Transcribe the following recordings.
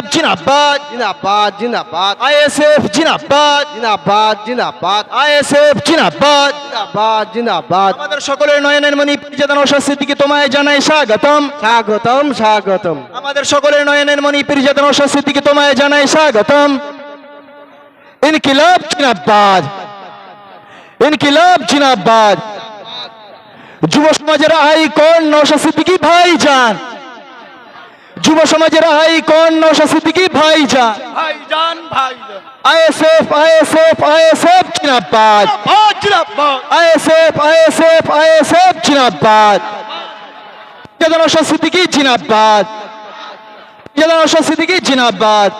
ইনকিলাব জিনাবাদ জিন্দাবাদ জিন্দাবাদ আইএসএফ জিনাবাদ জিন্দাবাদ জিন্দাবাদ আইএসএফ জিনাবাদ জিন্দাবাদ জিন্দাবাদ আমাদের সকলের নয়নের মণি পীরজাদা নৌশাদ সিদ্দিকী তোমায় জানাই স্বাগতম। স্বাগতম স্বাগতম। আমাদের সকলের নয়নের মণি পীরজাদা নৌশাদ সিদ্দিকী তোমায় জানাই স্বাগতম। ইনকিলাব জিনাবাদ ইনকিলাব জিনাবাদ যুব সমাজের আইকন নৌশাদ সিদ্দিকী ভাইজান। যুব সমাজের আইকন নৌশাদ সিদ্দিকী ভাইজান? ভাইজান ভাইজান। আইএসএফ আইএসএফ আইএসএফ জিনাবাদ আইএসএফ আইএসএফ আইএসএফ জিনাবাদ কেদার সিদ্দিকী জিনাবাদ কেদার সিদ্দিকী জিনাবাদ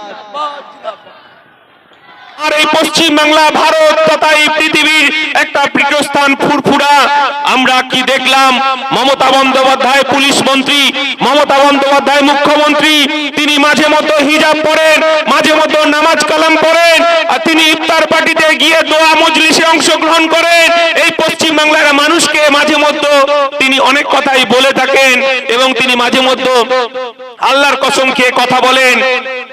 আর এই পশ্চিম বাংলা ভারত তথা এই পৃথিবীর একটা পীঠস্থান ফুরফুরা। আমরা কি দেখলাম? মমতা বন্দ্যোপাধ্যায় পুলিশ মন্ত্রী, মমতা বন্দ্যোপাধ্যায় মুখ্যমন্ত্রী, তিনি মাঝে মতো হিজাব পড়েন মাঝে মতো নামাজ কালাম পড়েন আর তিনি ইফতার পার্টিতে গিয়ে দোয়া মজলিসে অংশগ্রহণ করেন। এই পশ্চিম বাংলার মানুষকে মাঝে মধ্যে তিনি অনেক কথাই বলে থাকেন এবং তিনি মাঝে মধ্যে আল্লাহর কসম খেয়ে কথা বলেন।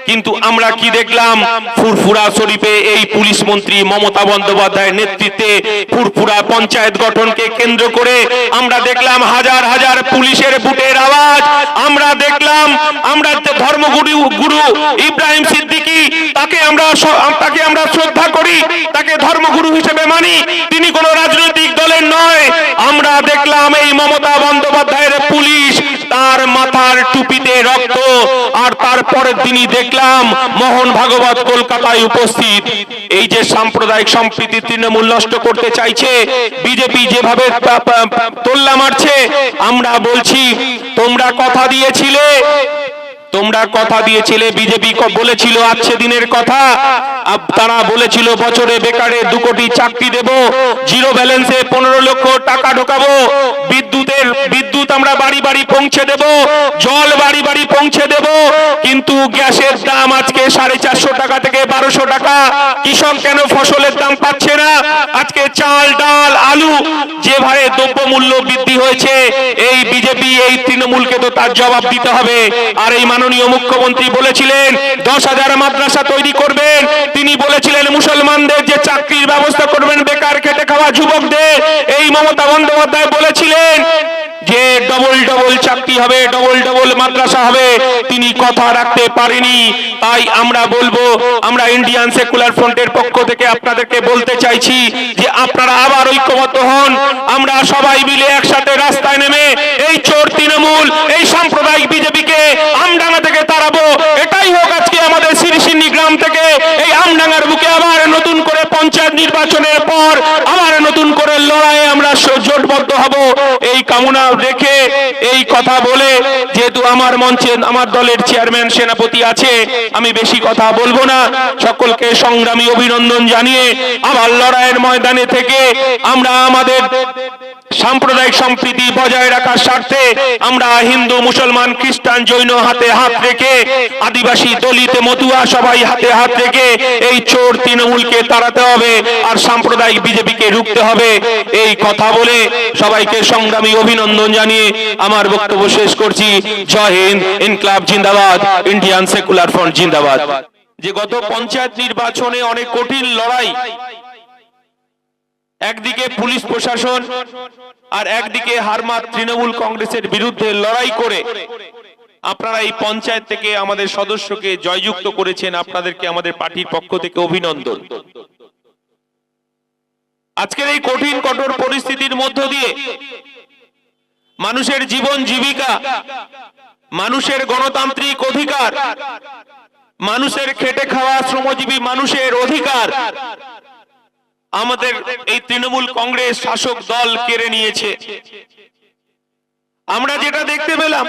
কিন্তু আমরা কি দেখলাম? ফুরফুরা শরীফে এই পুলিশ মন্ত্রী মমতা বন্দ্যোপাধ্যায়ের নেতৃত্বে ফুরফুরা পঞ্চায়েত গঠনকে কেন্দ্র করে আমরা দেখলাম হাজার হাজার পুলিশের বুটের আওয়াজ। আমরা দেখলাম, আমরা ধর্মগুরু গুরু ইব্রাহিম সিদ্দিকী, তাকে আমরা তাকে আমরা শ্রদ্ধা করি, তাকে ধর্মগুরু হিসেবে মানি। তিনি কোনো রাজনৈতিক দলের নয়। আমরা দেখলাম এই মমতা বন্দ্যোপাধ্যায়ের পুলিশ তার টুপিতে রক্ত, আর তারপরের দিনই দেখলাম মোহন ভাগবত কলকাতায় উপস্থিত। এই যে সাম্প্রদায়িক সম্প্রীতি তৃণমূল নষ্ট করতে চাইছে, বিজেপি যেভাবে তোল্লা মারছে, আমরা বলছি, তোমরা কথা দিয়েছিলে, তোমরা কথা দিয়েছিলে, বিজেপি বলেছিল আজকে দিনের কথা তারা বলেছিল, বছরে বেকারে দু কোটি চাকরি দেব, জিরো ব্যালেন্সে পনেরো লক্ষ টাকা ঢোকাবো, বিদ্যুতের, বিদ্যুৎ আমরা বাড়ি বাড়ি পৌঁছে দেব, জল বাড়ি বাড়ি পৌঁছে দেব, কিন্তু গ্যাসের দাম আজকে সাড়ে চারশো টাকা থেকে বারোশো টাকা। কৃষক কেন ফসলের দাম পাচ্ছে না? আজকে চাল, ডাল, আলু যেভাবে দ্রব্য মূল্য বৃদ্ধি হয়েছে, এই বিজেপি, এই তৃণমূলকে তো তার জবাব দিতে হবে। আর এই মাননীয় মুখ্যমন্ত্রী বলেছিলেন, দশ হাজার মাদ্রাসা তৈরি করবেন তিনি বলেছিলেন, মুসলমানদের যে চাকরির ব্যবস্থা করবেন বেকার খেটে খাওয়া যুবকদের, এই মমতা বন্দ্যোপাধ্যায় বলেছিলেন, যে ডবল ডবল চাকরি হবে ডবল ডবল মাদ্রাসা হবে, তিনি কথা রাখতে পারেনি। তাই আমরা বলব, আমরা ইন্ডিয়ান সেকুলার ফ্রন্টের পক্ষ থেকে আপনাদেরকে বলতে চাইছি যে আপনারা আবার ঐক্যবদ্ধ হন। আমরা সবাই মিলে একসাথে রাস্তায় নেমে এই চোর তৃণমূল এই সাম্প্রদায়িক বিজেপিকে আমডাঙ্গা থেকে তাড়াবো এটাই হোক আজকে আমাদের সিরিসিন্নি গ্রাম থেকে এই আমডাঙ্গার বুকে আবার নতুন করে পঞ্চায়েত নির্বাচনের পর আবার নতুন করে লড়াইয়ে আমরা জোটবদ্ধ হব। এই কামনা রেখে এই কথা বলে যেহেতু আমার মঞ্চে আমার দলের চেয়ারম্যান সেনাপতি আছে, আমি বেশি কথা বলব না। সকলকে সংগ্রামী অভিনন্দন জানিয়ে আবার লড়াইয়ের ময়দানে থেকে আমরা আমাদের সাম্প্রদায়িক সম্প্রীতি বজায় রাখার স্বার্থে আমরা হিন্দু, মুসলমান, খ্রিস্টান জৈন হাতে হাত রেখে আদিবাসী দলিত মতুয়া সবাই হাতে হাত রেখে এই চোর তৃণমূলকে তাড়াতে হবে আর সাম্প্রদায়িক বিজেপিকে রুখতে হবে। এই কথা বলে সবাইকে সংগ্রামী অভিনন্দন জানিয়ে আমার বক্তব্য শেষ করছি। জয় হিন্দ, ইনকলাব জিন্দাবাদ, ইন্ডিয়ান সেকুলার ফ্রন্ট জিন্দাবাদ। যে গত পঞ্চায়েত নির্বাচনে অনেক কঠিন লড়াই একদিকে পুলিশ প্রশাসন আর একদিকে হারমাত তৃণমূল কংগ্রেসের বিরুদ্ধে লড়াই করে। আপনারা এই পঞ্চায়েত থেকে আমাদের সদস্যকে জয়যুক্ত করেছেন, আপনাদেরকে আমাদের পার্টির পক্ষ থেকে অভিনন্দন। আজকের এই কঠিন, কঠোর পরিস্থিতির মধ্য দিয়ে মানুষের জীবন জীবিকা, মানুষের গণতান্ত্রিক অধিকার, মানুষের খেটে খাওয়া শ্রমজীবী মানুষের অধিকার আমাদের এই তৃণমূল কংগ্রেস শাসক দল কেড়ে নিয়েছে। আমরা যেটা দেখতে পেলাম,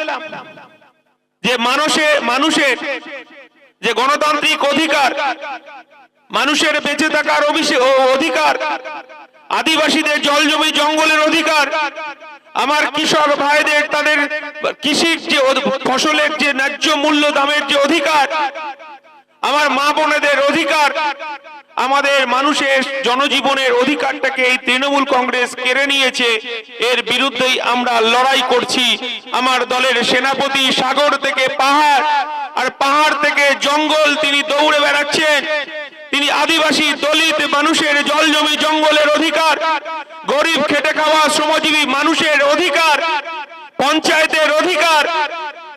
যে মানুষের মানুষের যে গণতান্ত্রিক অধিকার, মানুষের বেঁচে থাকার অধিকার, আদিবাসীদের জল জমি জঙ্গলের অধিকার, আমার কৃষক ভাইদের, তাদের কৃষির যে ফসলের যে ন্যায্য মূল্য দামের যে অধিকার, আমার মা বোনেদের অধিকার আমাদের মানুষের জনজীবনের অধিকারটাকে এই তৃণমূল কংগ্রেস কেড়ে নিয়েছে। এর বিরুদ্ধেই আমরা লড়াই করছি। আমার দলের সেনাপতি সাগর থেকে পাহাড়, আর পাহাড় থেকে জঙ্গল তিনি দৌড়ে বেড়াচ্ছেন। তিনি আদিবাসী, দলিত মানুষের জল জমি জঙ্গলের অধিকার, গরিব, খেটে খাওয়া শ্রমজীবী মানুষের অধিকার, পঞ্চায়েতের অধিকার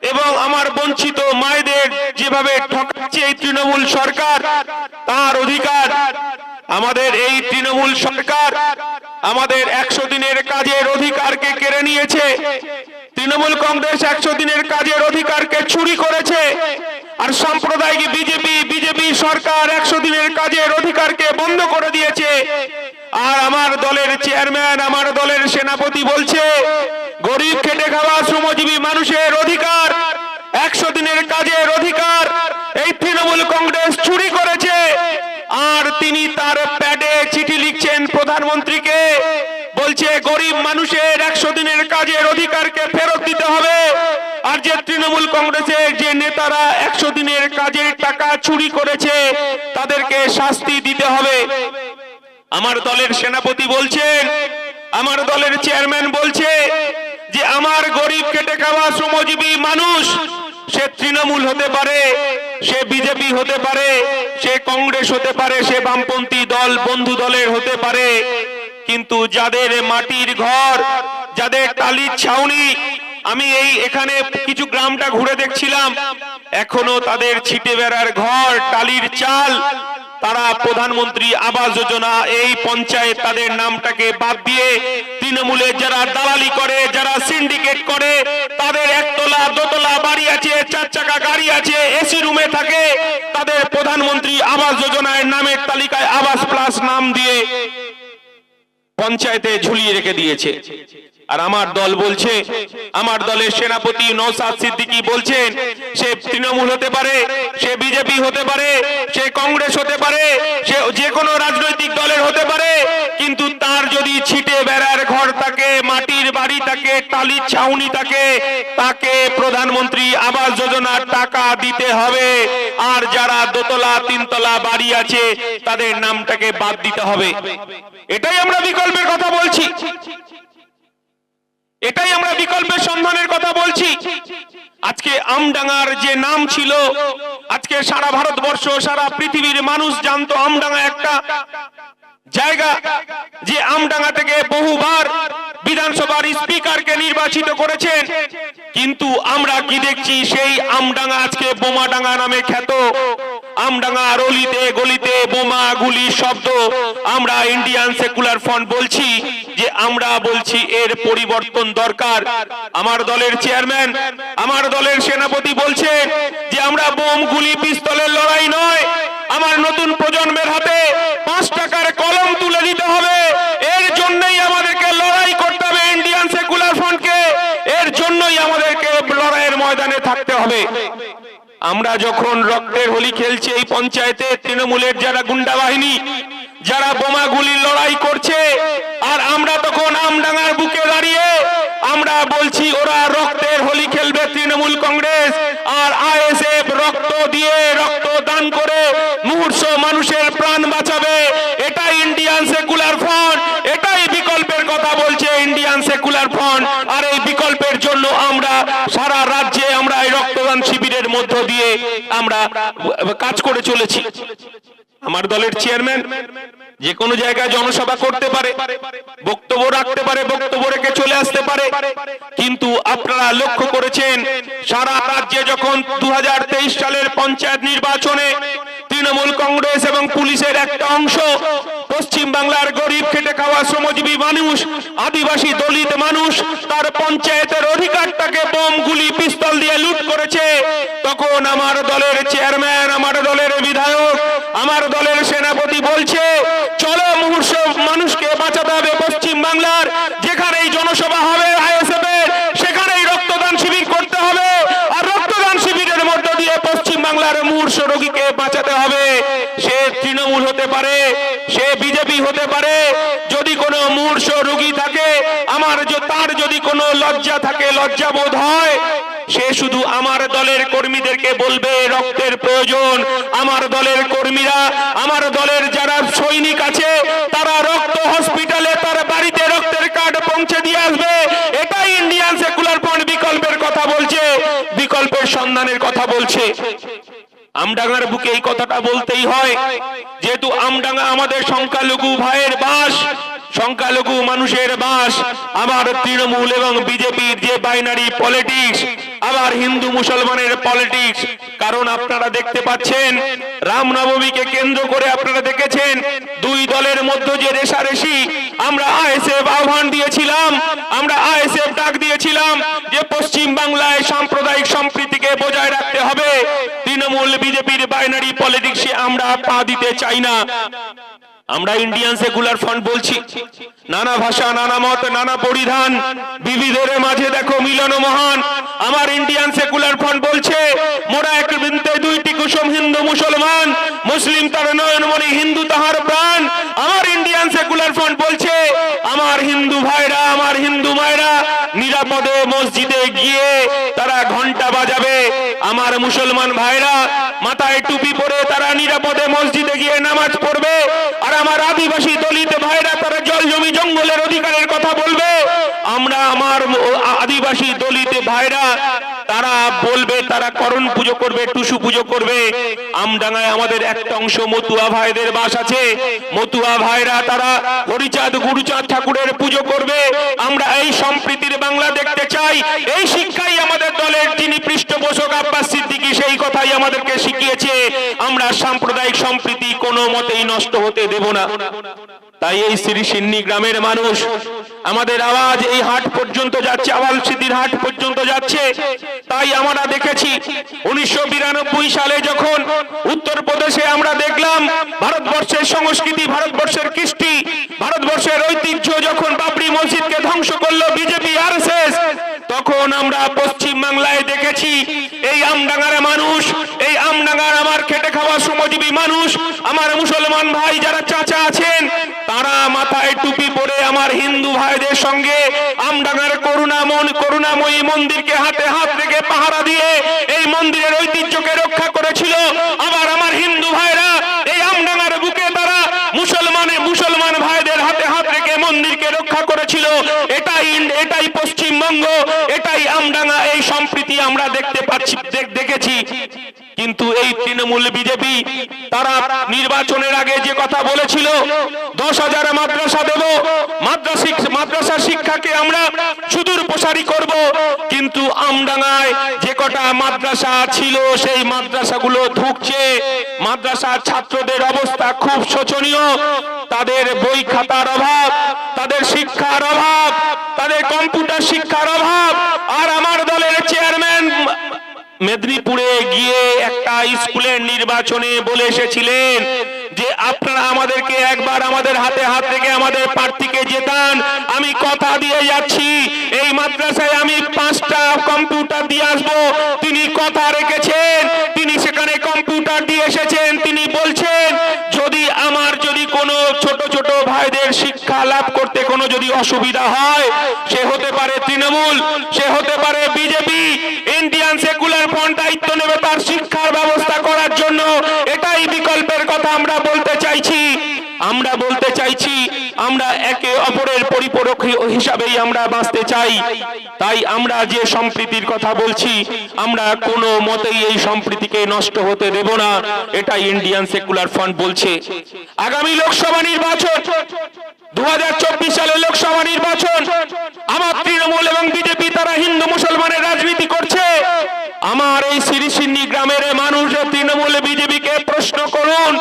এবং আমার বঞ্চিত মায়েদের যেভাবে ঠকাচ্ছে এই তৃণমূল সরকার, তার অধিকার আমাদের এই তৃণমূল সরকার, আমাদের একশো দিনের কাজের অধিকারকে কেড়ে নিয়েছে। তৃণমূল কংগ্রেস একশো দিনের কাজের অধিকারকে চুরি করেছে। আর সাম্প্রদায়িক বিজেপি বিজেপি সরকার একশো দিনের কাজের অধিকারকে বন্ধ করে দিয়েছে। আর আমার দলের চেয়ারম্যান, আমার দলের সেনাপতি বলছে, গরিব খেটে খাওয়া শ্রমজীবী মানুষের অধিকার, একশো দিনের কাজের অধিকার, এই তৃণমূল কংগ্রেস চুরি করেছে। আর তিনি তার প্যাডে চিঠি লিখছেন প্রধানমন্ত্রীকে, বলছে, গরিব মানুষের একশো দিনের কাজের অধিকারকে ফেরত দিতে হবে। আর যে তৃণমূল কংগ্রেসের যে নেতারা একশো দিনের কাজের টাকা চুরি করেছে, তাদেরকে শাস্তি দিতে হবে। আমার দলের সেনাপতি বলছেন আমার দলের চেয়ারম্যান বলছে যে আমার গরিব কেটে খাওয়া শ্রমজীবী মানুষ, সে তৃণমূল হতে পারে, সে বিজেপি হতে পারে, সে কংগ্রেস হতে পারে, সে বামপন্থী দল, বন্ধু দলের হতে পারে। কিন্তু যাদের মাটির ঘর, যাদের টালির ছাউনি, আমি এই এখানে কিছু গ্রামটা ঘুরে দেখছিলাম, এখনও তাদের ছিটে বেড়ার ঘর, টালির চাল তারা প্রধানমন্ত্রী আবাস যোজনা, এই পঞ্চায়েত তাদের নামটাকে বাদ দিয়ে তৃণমূলের যারা দালালি করে, যারা সিন্ডিকেট করে, তাদের একতলা, দোতলা বাড়ি আছে, চার চাকা গাড়ি আছে এসি রুমে থাকে। তাদের প্রধানমন্ত্রী আবাস যোজনায় নামের তালিকায় আবাস প্লাস নাম দিয়ে পঞ্চায়েতে ঝুলিয়ে রেখে দিয়েছে। আর আমার দল বলছে, আমার দলের সেনাপতি নৌসাদ সিদ্দিকি বলছেন, সে তৃণমূল হতে পারে, সে বিজেপি হতে পারে, সে কংগ্রেস হতে পারে, সে যে কোনো রাজনৈতিক দলের হতে পারে, কিন্তু তার যদি ছিটে বেড়ার ঘর থাকে, মাটির বাড়ি থাকে, টালির ছাউনি থাকে, তাকে প্রধানমন্ত্রী আবাস যোজনার টাকা দিতে হবে। আর যারা দোতলা, তিনতলা বাড়ি আছে, তাদের নামটাকে বাদ দিতে হবে। এটাই আমরা বিকল্পের কথা বলছি। এটাই আমরা বিকল্পের সন্ধানের কথা বলছি। আজকে আমডাঙ্গার যে নাম ছিল, আজকে সারা ভারতবর্ষ, সারা পৃথিবীর মানুষ জানতো আমডাঙ্গা একটা। জায়গা যে আমডাঙ্গা থেকে বহুবার বিধানসভার স্পিকারকে নির্বাচিত করেছেন। কিন্তু আমরা কি দেখছি? সেই আমডাঙ্গা আজকে বোমাডাঙ্গা নামে খ্যাত। আমডাঙ্গা রলিতে, গলিতে বোমা, গুলি, শব্দ। আমরা ইন্ডিয়ান সেকুলার ফ্রন্ট বলছি যে আমরা বলছি এর পরিবর্তন দরকার। আমার দলের চেয়ারম্যান, আমার দলের সেনাপতি বলছে যে আমরা বোম, গুলি, পিস্তলের লড়াই নয়। আমার নতুন প্রজন্মের হাতে পাঁচ টাকার কলম তুলে দিতে হবে। এর জন্যই আমাদেরকে লড়াই করতে হবে ইন্ডিয়ান সেকুলার ফ্রন্টকে এর জন্যই আমাদেরকে লড়াইয়ের ময়দানে থাকতে হবে। আমরা যখন রক্তের হোলি খেলছি এই পঞ্চায়েতে, তৃণমূলের যারা গুন্ডা বাহিনী, যারা বোমা গুলির লড়াই করছে, আর আমরা তখন আমডাঙ্গার বুকে দাঁড়িয়ে আমরা বলছি, ওরা রক্তের হোলি খেলবে তৃণমূল কংগ্রেস আর আইএসএফ রক্ত দিয়ে রক্ত দান করে মুহূর্ত মানুষের প্রাণ বাঁচাবে এটাই ইন্ডিয়ান সেকুলার ফ্রন্ট এটাই বিকল্পের কথা বলছে ইন্ডিয়ান সেকুলার ফ্রন্ট আর এই বিকল্পের জন্য আমরা সারা রাজ্যে আমরা এই রক্তদান শিবিরের মধ্য দিয়ে আমরা কাজ করে চলেছি। আমার দলের চেয়ারম্যান যে কোনো জায়গায় জনসভা করতে পারে, বক্তব্য রাখতে পারে, বক্তব্য রেখে চলে আসতে পারে। কিন্তু আপনারা লক্ষ্য করেছেন, সারা রাজ্যে যখন দু হাজার তেইশ সালের পঞ্চায়েত নির্বাচনে তৃণমূল কংগ্রেস এবং পুলিশের একটা অংশ। পশ্চিম বাংলার গরিব খেটে খাওয়া শ্রমজীবী মানুষ, আদিবাসী দলিত মানুষ, তার পঞ্চায়েতের অধিকারটাকে বোম, গুলি, পিস্তল দিয়ে লুট করেছে। তখন আমার দলের চেয়ারম্যান, আমার দলের বিধায়ক, আমার দলের সেনাপতি বলছে, চলো মুহূর্ত মানুষকে বাঁচাতে হবে পশ্চিম বাংলার। যেখানেই জনসভা হবে সেখানেই রক্তদান শিবির করতে হবে। আর রক্তদান শিবিরের মধ্য দিয়ে পশ্চিম বাংলার মূর্ষ রোগীকে বাঁচাতে হবে। সে তৃণমূল হতে পারে, সে বিজেপি হতে পারে। যদি কোনো মূর্ষ রোগী থাকে, আমার তার যদি কোনো লজ্জা থাকে, লজ্জাবোধ হয়, সে শুধু আমার দলের কর্মীদেরকে বলবে, রক্তের প্রয়োজন। আমার দলের কর্মীরা, আমার দলের যারা সৈনিক আছে, তারা রক্ত হসপিটালে তার বাড়িতে রক্তের কার্ড পৌঁছে দিয়ে আসবে। এটাই ইন্ডিয়ান সেকুলার ফ্রন্ট বিকল্পের কথা বলছে, বিকল্পের সন্ধানের কথা বলছে। আমডাঙ্গার বুকে এই কথাটা বলতেই হয়, যেহেতু আমডাঙ্গা আমাদের সংখ্যালঘু ভাইয়ের বাস, সংখ্যালঘু মানুষের বাস, আবার তৃণমূল এবং বিজেপির যে বাইনারি পলিটিক্স আবার হিন্দু মুসলমানের পলিটিক্স কারণ আপনারা দেখতে পাচ্ছেন, রামনবমীকে কেন্দ্র করে আপনারা দেখেছেন, দুই দলের মধ্যে যে রেশারেশি আমরা আইএসএফ আহ্বান দিয়েছিলাম, আমরা আইএসএফ ডাক দিয়েছিলাম যে পশ্চিম বাংলায় সাম্প্রদায়িক সম্প্রীতিকে বজায় রাখতে হবে। তৃণমূল বিজেপির বাইনারি পলিটিক্সে আমরা পা দিতে চাই না। আমরা ইন্ডিয়ান সেকুলার ফ্রন্ট বলছি। নানা ভাষা, নানা মত, নানা পরিধান, বিবিধের মাঝে দেখো মিলন মহান। আমার ইন্ডিয়ান সেকুলার ফ্রন্ট বলছে, মোরা এক বৃন্তে দুইটি কুসুম হিন্দু মুসলমান, মুসলিম তার নয়নমণি হিন্দু তাহার প্রাণ। আমার ইন্ডিয়ান সেকুলার ফ্রন্ট বলছে, আমার হিন্দু ভাইরা, আমার হিন্দু মায়েরা নিরাপদে মসজিদে গিয়ে আমার মুসলমান ভাইরা, মাথায় টুপি পরে তারা নিরাপদে মসজিদে গিয়ে নামাজ পড়বে। আর আমার আদিবাসী দলিত ভাইরা তারা জল জমি জঙ্গলের অধিকারের কথা বলবে। আমরা আমার আদিবাসী দলিত ভাইরা, তারা বলবে, তারা করণ পুজো করবে, টুসু পুজো করবে। আমডাঙ্গায় আমাদের একটা অংশ মতুয়া ভাইদের বাস আছে। মতুয়া ভাইরা তারা হরিচাঁদ, গুরুচাঁদ ঠাকুরের পুজো করবে। আমরা এই সম্প্রীতির বাংলা দেখতে চাই। এই শিক্ষাই আমাদের দলের যিনি পৃষ্ঠপোষক আব্বাস সিদ্দিকী, সেই কথাই আমাদেরকে শিখিয়েছে। আমরা সাম্প্রদায়িক সম্প্রীতি কোনো মতেই নষ্ট হতে দেব না। তাই এই শ্রী সিন্নি গ্রামের মানুষ, আমাদের আওয়াজ এই হাট পর্যন্ত যাচ্ছে আওয়াল সিদ্ধির হাট পর্যন্ত যাচ্ছে। তাই আমরা দেখেছি, উনিশশো বিরানব্বই সালে যখন উত্তরপ্রদেশে আমরা দেখলাম, ভারতবর্ষের সংস্কৃতি, ভারতবর্ষের কৃষ্টি, ভারতবর্ষের ঐতিহ্য যখন বাবরি মসজিদকে ধ্বংস করল বিজেপি আর তখন আমরা পশ্চিম বাংলায় দেখেছি, এই আমডাঙ্গার মানুষ, এই আমডাঙ্গার আমার খেটে খাওয়া শ্রমজীবী মানুষ, আমার মুসলমান ভাই যারা চাচা আছেন, তারা মাথায় টুপি পরে আমার হিন্দু ভাইদের সঙ্গে আমডাঙ্গার করুণা মন করুণাময়ী মন্দিরকে হাতে হাত রেখে পাহারা দিয়ে এই মন্দিরের ঐতিহ্যকে রক্ষা করেছিল। আবার আমার হিন্দু ভাইরা, এই আমডাঙ্গার বুকে তারা মুসলমানে, মুসলমান ভাইদের হাতে হাত রেখে মন্দিরকে রক্ষা করেছিল। এটাই এটাই পশ্চিমবঙ্গ এটাই আমডাঙ্গা এই সম্প্রীতি আমরা দেখতে পাচ্ছি দেখেছি। কিন্তু এই তৃণমূল বিজেপি, তারা নির্বাচনের আগে যে কথা বলেছিল, দশ হাজার মাদ্রাসা দেব মাদ্রাসিক মাদ্রাসা শিক্ষাকে আমরা সুদূর প্রসারী করব। কিন্তু আমডাঙ্গায় যে কটা মাদ্রাসা ছিল, সেই মাদ্রাসাগুলো ধুকছে। মাদ্রাসার ছাত্রদের অবস্থা খুব শোচনীয়। তাদের বই খাতার অভাব, তাদের শিক্ষার অভাব, তাদের কম্পিউটার শিক্ষার অভাব, আর আমার মেদিনীপুরে গিয়ে একটা স্কুলের নির্বাচনে বলে এসেছিলেন যে আপনারা আমাদেরকে একবার আমাদের হাতে হাত থেকে আমাদের প্রার্থীকে জেতান। আমি কথা দিয়ে যাচ্ছি। এই মাদ্রাসায় আমি পাঁচটা কম্পিউটার দিয়ে আসব। তিনি কথা রেখেছেন। তিনি সেখানে কম্পিউটার দিয়ে এসেছেন। তিনি বলছেন, যদি আমার যদি কোনো ছোট ছোট ভাইদের শিক্ষা লাভ করতে কোনো যদি অসুবিধা হয়, সে হতে পারে তৃণমূল, সে হতে ইন্ডিয়ান সেকুলার ফ্রন্ট দায়িত্ব নেবে তার শিক্ষার ব্যবস্থা করার জন্য। এটাই বিকল্পের কথা আমরা বলতে চাইছি। আমরা বলতে চাইছি, আমরা একে অপরের পরিপূরক হিসাবেই আমরা বাঁচতে চাই। তাই আমরা যে সম্প্রীতির কথা বলছি, আমরা কোনো মতেই এই সম্প্রীতিকে নষ্ট হতে দেব না। এটা ইন্ডিয়ান সেকুলার ফ্রন্ট বলছে। আগামী লোকসভা নির্বাচন। দুহাজার চব্বিশ সালে লোকসভা নির্বাচন, আমার তৃণমূল এবং বিজেপি তারা হিন্দু মুসলমানের রাজনীতি করছে। আমার এই সিরিসিন্নি গ্রামের মানুষ তৃণমূল বিজেপিকে প্রশ্ন করুন,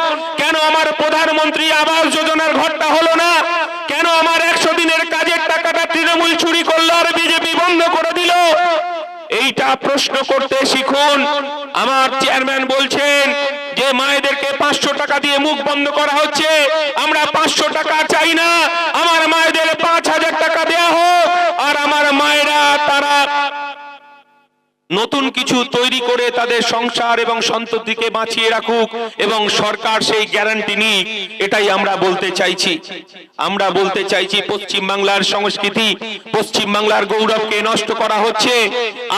কেন আমার প্রধানমন্ত্রী আবাস যোজনার ঘরটা হলো না? কেন আমার একশো দিনের কাজের টাকাটা তৃণমূল চুরি করল আর বিজেপি বন্ধ করে দিল? এইটা প্রশ্ন করতে শিখুন। আমার চেয়ারম্যান বলছেন যে মায়েদেরকে পাঁচশো টাকা দিয়ে মুখ বন্ধ করা হচ্ছে, আমরা পাঁচশো টাকা চাই না। আমার মায়েদের পাঁচ হাজার টাকা দেয়া হোক, আর আমার মায়েরা তারা নতুন কিছু তৈরি করে তাদের সংসার এবং সন্ততিকে বাঁচিয়ে রাখুক, এবং সরকার সেই গ্যারান্টি নিক, এটাই আমরা বলতে চাইছি। আমরা বলতে চাইছি, পশ্চিম বাংলার সংস্কৃতি, পশ্চিম বাংলার গৌরবকে নষ্ট করা হচ্ছে।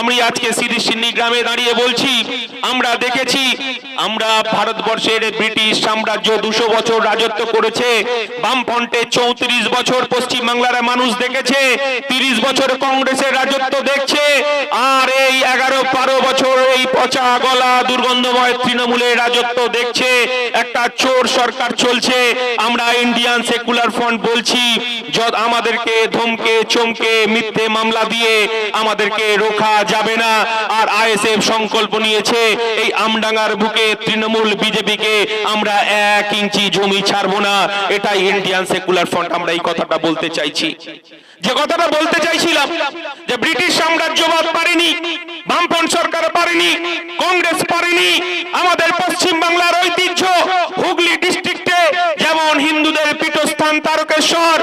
আমি আজকে সিরিসিন্নি গ্রামে দাঁড়িয়ে বলছি, আমরা দেখেছি আমরা ভারতবর্ষের ব্রিটিশ সাম্রাজ্য দুশো বছর রাজত্ব করেছে। বামফ্রন্টে চৌত্রিশ বছর পশ্চিম বাংলার মানুষ দেখেছে। তিরিশ বছর কংগ্রেসের রাজত্ব দেখছে। আর এই এগারো বারো বছর এই পচা গলা দুর্গন্ধময় তৃণমূলের রাজত্ব দেখছে। একটা চোর সরকার চলছে। আমরা ইন্ডিয়ান সেকুলার ফ্রন্ট বলছি আমাদেরকে ধমকে, চমকে, মিথ্যে মামলা দিয়ে আমাদেরকে রোখা যাবে না। আর আইএসএফ সংকল্প নিয়েছে, এই আমডাঙ্গার বুকে তৃণমূল বিজেপিকে আমরা এক ইঞ্চি জমি ছাড়বো না, এটাই ইন্ডিয়ান সেকুলার ফ্রন্ট আমরা এই কথাটা বলতে চাইছি। যে কথাটা বলতে চাইছিলাম, যে ব্রিটিশ সাম্রাজ্যবাদ পারেনি বামপন্থ সরকার পারেনি, কংগ্রেস পারেনি, আমাদের পশ্চিম বাংলার ঐতিহ্য হুগলি ডিস্ট্রিক্টে যেমন হিন্দুদের পীঠস্থান তারকেশ্বর